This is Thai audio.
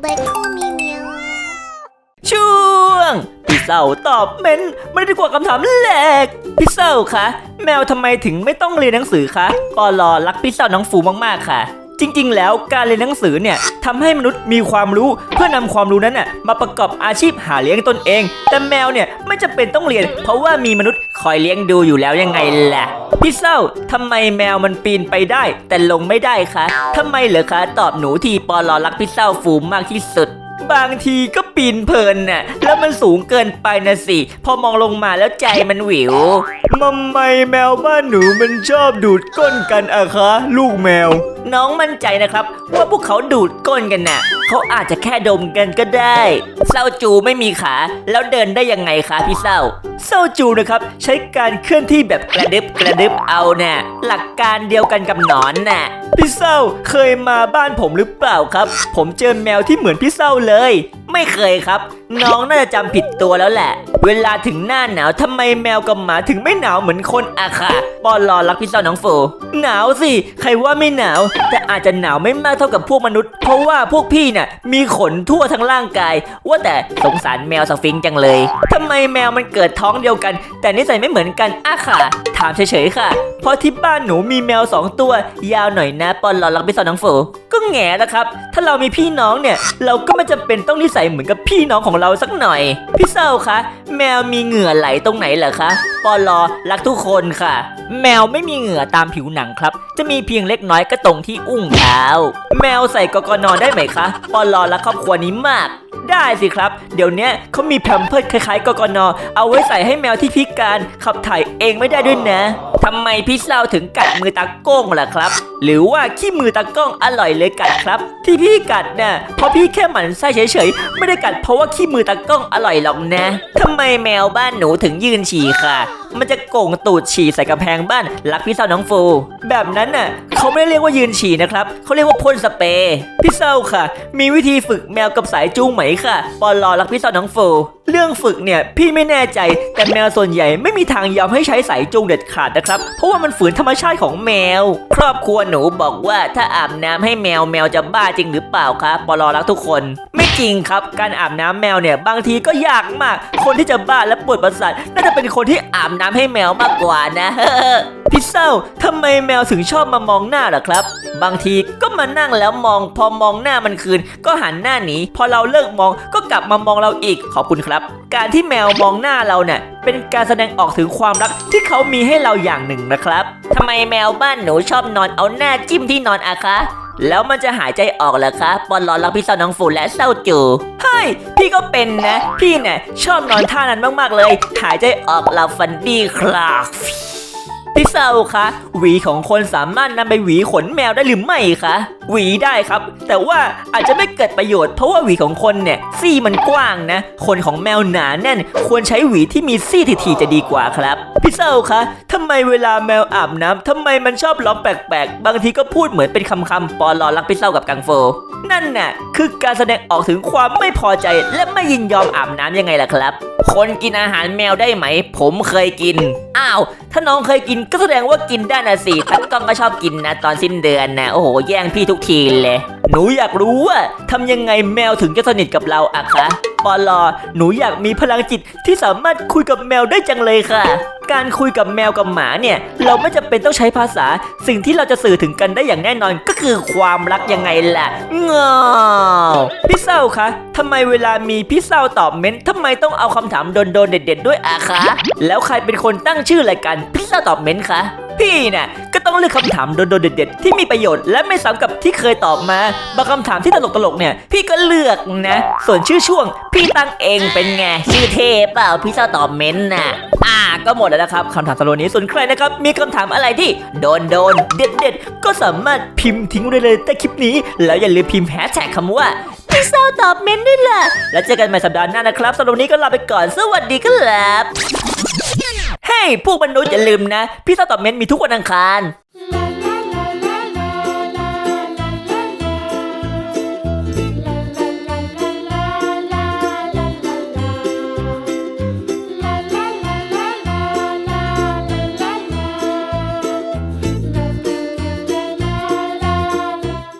เบคโคมีเมียวช่วง พี่เศร้าตอบเมนไม่ได้กว่าคำถามแหลกพี่เศร้าคะแมวทำไมถึงไม่ต้องเรียนหนังสือคะปอลอรักพี่เศร้าน้องฟูมากๆค่ะ จริง ๆ แล้วการเรียนหนังสือเนี่ยทำให้มนุษย์มีความรู้เพื่อนำความรู้นั้นน่ะมาประกอบอาชีพหาเลี้ยงตนเอง แต่แมวเนี่ยไม่จำเป็นต้องเรียน เพราะว่ามีมนุษย์คอยเลี้ยงดูอยู่แล้วยังไงล่ะพี่เศร้าทำไมแมวมันปีนไปได้ แต่ลงไม่ได้คะทำไมเหรอคะ ตอบหนูทีปอลอรักพี่เศร้าฟูมากที่สุด บางทีก็ ปีนเพลินน่ะแล้วมันสูงเกินไปนะสิ พอมองลงมาแล้วใจมันหวิวมัมไมแมวบ้านหนูมันชอบดูดก้นกันอะคะ ลูกแมว น้องมั่นใจนะครับ ว่าพวกเขาดูดก้นกันน่ะเขาอาจจะแค่ดมกันก็ได้เศร้าจูไม่มีขา แล้วเดินได้ยังไงคะพี่เศร้าเศร้าจูนะครับ ใช้การเคลื่อนที่แบบกระดึบกระดึบเอาน่ะหลักการเดียวกันกับหนอนน่ะพี่เศร้าเคยมาบ้านผมหรือเปล่าครับ ผมเจอแมวที่เหมือนพี่เศร้าเลย ไม่เคยครับ น้องน่าจะจำผิดตัวแล้วแหละ เวลาถึงหน้าหนาวทำไมแมวกับหมาถึงไม่หนาวเหมือนคนอะค่ะ ปอนรอรักพี่เศร้าน้องโฟ หนาวสิ ใครว่าไม่หนาว แต่อาจจะหนาวไม่มากเท่ากับพวกมนุษย์ เพราะว่าพวกพี่น่ะมีขนทั่วทั้งร่างกาย ว่าแต่สงสารแมวสฟิงค์จังเลยทำไมแมวมันเกิดท้องเดียวกัน แต่นิสัยไม่เหมือนกันอะค่ะ ถามเฉยๆค่ะ เพราะที่บ้านหนูมีแมวสองตัวยาวหน่อยนะปอนรอรักพี่เศร้าน้องโฟ ก็แง่ละครับ ถ้าเรามีพี่น้องเนี่ย เราก็ไม่จำเป็นต้องนิสัยเหมือนกับพี่น้องของเราสักหน่อย พี่เศร้าคะแมวมีเหงื่อไหลตรงไหนเหรอคะ ปอลอรักทุกคนค่ะ แมวไม่มีเหงื่อตามผิวหนังครับ จะมีเพียงเล็กน้อยก็ตรงที่อุ้งเท้า แมวใส่กกนได้ไหมคะ ปอลอรักครอบครัวนี้มาก ได้สิครับ เดี๋ยวนี้เขามีแพมเพิร์ดคล้ายๆกกนเอาไว้ใส่ให้แมวที่พิการขับถ่ายเองไม่ได้ด้วยนะ ทำไมพี่เราถึงกัดมือตาโก้งล่ะครับ หรือว่าขี้มือตาก้องอร่อยเลยกัดครับ ที่พี่กัดเน่ะเพราะพี่แค่หมั่นไส้เฉยๆ ไม่ได้กัดเพราะว่าขี้มือตาก้องอร่อยหรอกนะทำไมแมวบ้านหนูถึงยืนฉี่ค่ะ มันจะโก่งตูดฉี่ใส่กำแพงบ้านรักพี่เศร้าน้องฟู แบบนั้นน่ะเขาไม่ได้เรียกว่ายืนฉี่นะครับเขาเรียกว่าพ่นสเปรย์พี่เศร้าค่ะ มีวิธีฝึกแมวกับสายจูงไหมค่ะปอลอรักพี่เศร้าน้องฟูเรื่องฝึกเนี่ยพี่ไม่แน่ใจแต่แมวส่วนใหญ่ไม่มีทางยอมให้ใช้สายจูงเด็ดขาดนะครับ เพราะว่ามันฝืนธรรมชาติของแมว ครอบครัวหนูบอกว่าถ้าอาบน้ำให้แมวแมวจะบ้าจริงหรือเปล่าคะปอลอรักทุกคน ไม่จริงครับ การอาบน้ำแมวเนี่ยบางทีก็ยากมาก คนที่จะบ้าและปวดประสาทน่าจะเป็นคนที่อาบน้ำให้แมวมากกว่านะพี่เศร้าทำไมแมวถึงชอบมามองหน้าล่ะครับ บางทีก็มานั่งแล้วมอง พอมองหน้ามันคืน ก็หันหน้าหนีพอเราเลิกมองก็กลับมามองเราอีกขอบคุณครับ การที่แมวมองหน้าเราเนี่ยเป็นการแสดงออกถึงความรักที่เขามีให้เราอย่างหนึ่งนะครับทำไมแมวบ้านหนูชอบนอนเอาหน้าจิ้มที่นอนอะคะ แล้วมันจะหายใจออกเหรอคะปอนรอนรักพี่เศร้าน้องฟูและเศร้าจูเฮ้ยพี่ก็เป็นนะ พี่เนี่ยชอบนอนท่านั้นมากๆเลย หายใจออกหลับฝันดีครับพี่เศร้าคะหวีของคนสามารถนำไปหวีขนแมวได้หรือไม่คะหวีได้ครับ แต่ว่าอาจจะไม่เกิดประโยชน์เพราะว่าหวีของคนเนี่ยซี่มันกว้างนะขนของแมวหนาแน่น ควรใช้หวีที่มีซี่ถี่ๆจะดีกว่าครับพี่เศร้าคะทำไมเวลาแมวอาบน้ำทำไมมันชอบร้องแปลกๆ บางทีก็พูดเหมือนเป็นคำๆปอลอรักพี่เศร้ากับกังโฟ นั่นน่ะคือการแสดงออกถึงความไม่พอใจและไม่ยินยอมอาบน้ำยังไงล่ะครับ คนกินอาหารแมวได้ไหม ผมเคยกิน อ้าว ถ้าน้องเคยกินก็แสดงว่ากินได้นะสิตักกล้องก็ชอบกินนะตอนสิ้นเดือนนะโอ้โหแย่งพี่ทุกทีเลย หนูอยากรู้ว่าทำยังไงแมวถึงจะสนิทกับเราอะคะปอลอหนูอยากมีพลังจิตที่สามารถคุยกับแมวได้จังเลยค่ะ การคุยกับแมวกับหมาเนี่ย เราไม่จำเป็นต้องใช้ภาษา สิ่งที่เราจะสื่อถึงกันได้อย่างแน่นอนก็คือความรักยังไงล่ะงอพี่เศร้าคะทำไมเวลามีพี่เศร้าตอบเม้นทำไมต้องเอาคำถามโดนๆเด็ด ๆ ด้วยอะคะ แล้วใครเป็นคนตั้งชื่อรายการพี่เศร้าตอบเม้นคะ พี่น่ะก็ต้องเลือกคำถามโดนๆเด็ดๆที่มีประโยชน์และไม่ซ้ำกับที่เคยตอบมาบางคำถามที่ตลกๆเนี่ย พี่ก็เลือกนะ ส่วนชื่อช่วง พี่ตั้งเองเป็นไงชื่อเทเปล่าพี่เศร้าตอบเม้นน่ะอ่าก็หมดแล้วนะครับคำถามสำหรับวันนี้ส่วนใครนะครับ มีคำถามอะไรที่โดนโดนๆเด็ดเด็ดๆก็สามารถพิมพ์ทิ้งไว้ได้เลยใต้คลิปนี้ แล้วอย่าลืมพิมพ์แฮชแท็กคำว่าพี่เศร้าตอบเม้นด้วยล่ะแล้วเจอกันใหม่สัปดาห์หน้านะครับสำหรับวันนี้ก็ลาไปก่อนสวัสดีครับ เฮ้ยพวกมนุษย์อย่าลืมนะ พี่เศร้าตอบเม้นมีทุกวันอังคาร